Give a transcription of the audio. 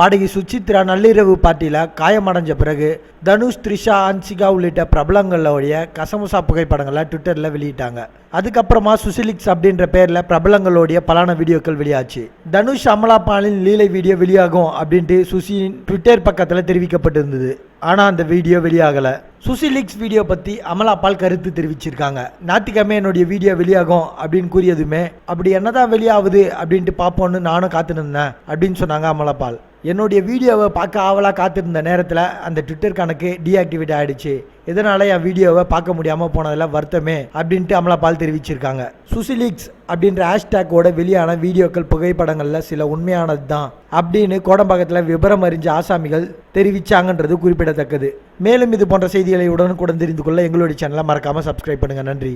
பாடகி சுசித்ரா நள்ளிரவு பார்ட்டியில் காயமடைஞ்ச பிறகு தனுஷ் த்ரிஷா ஹன்சிகா உள்ளிட்ட பிரபலங்களுடைய கசமுசா புகைப்படங்களை ட்விட்டரில் வெளியிட்டாங்க. அதுக்கப்புறமா சுசிலிக்ஸ் அப்படின்ற பேரில் பிரபலங்களுடைய பலான வீடியோக்கள் வெளியாச்சு. தனுஷ் அமலா பாலின் லீலை வீடியோ வெளியாகும் அப்படின்ட்டு சுசியின் ட்விட்டர் பக்கத்தில் தெரிவிக்கப்பட்டிருந்தது. ஆனால் அந்த வீடியோ வெளியாகலை. சுசிலிக்ஸ் வீடியோ பற்றி அமலா பால் கருத்து தெரிவிச்சிருக்காங்க. ஞாயிற்றுக்கிழமை என்னுடைய வீடியோ வெளியாகும் அப்படின்னு கூறியதுமே அப்படி என்னதான் வெளியாகுது அப்படின்ட்டு பார்ப்போன்னு நானும் காத்துன்னு இருந்தேன் அப்படின்னு சொன்னாங்க அமலா பால். என்னுடைய வீடியோவை பார்க்க ஆவலாக காத்திருந்த நேரத்தில் அந்த ட்விட்டர் கணக்கு டீஆக்டிவேட் ஆகிடுச்சு இதனால் என் வீடியோவை பார்க்க முடியாமல் போனதில் வருத்தமே அப்படின்ட்டு அமலாபால் தெரிவிச்சிருக்காங்க. சுசிலிக்ஸ் அப்படின்ற ஹேஷ்டேக்கோட வெளியான வீடியோக்கள் புகைப்படங்களில் சில உண்மையானது தான் அப்படின்னு கோடம்பாக்கத்தில் விபரம் அறிஞ்ச ஆசாமிகள் தெரிவிச்சாங்கன்றது குறிப்பிடத்தக்கது. மேலும் இது போன்ற செய்திகளை உடனுக்குடன் தெரிந்து கொள்ள எங்களுடைய சேனலை மறக்காமல் சப்ஸ்கிரைப் பண்ணுங்கள் நன்றி.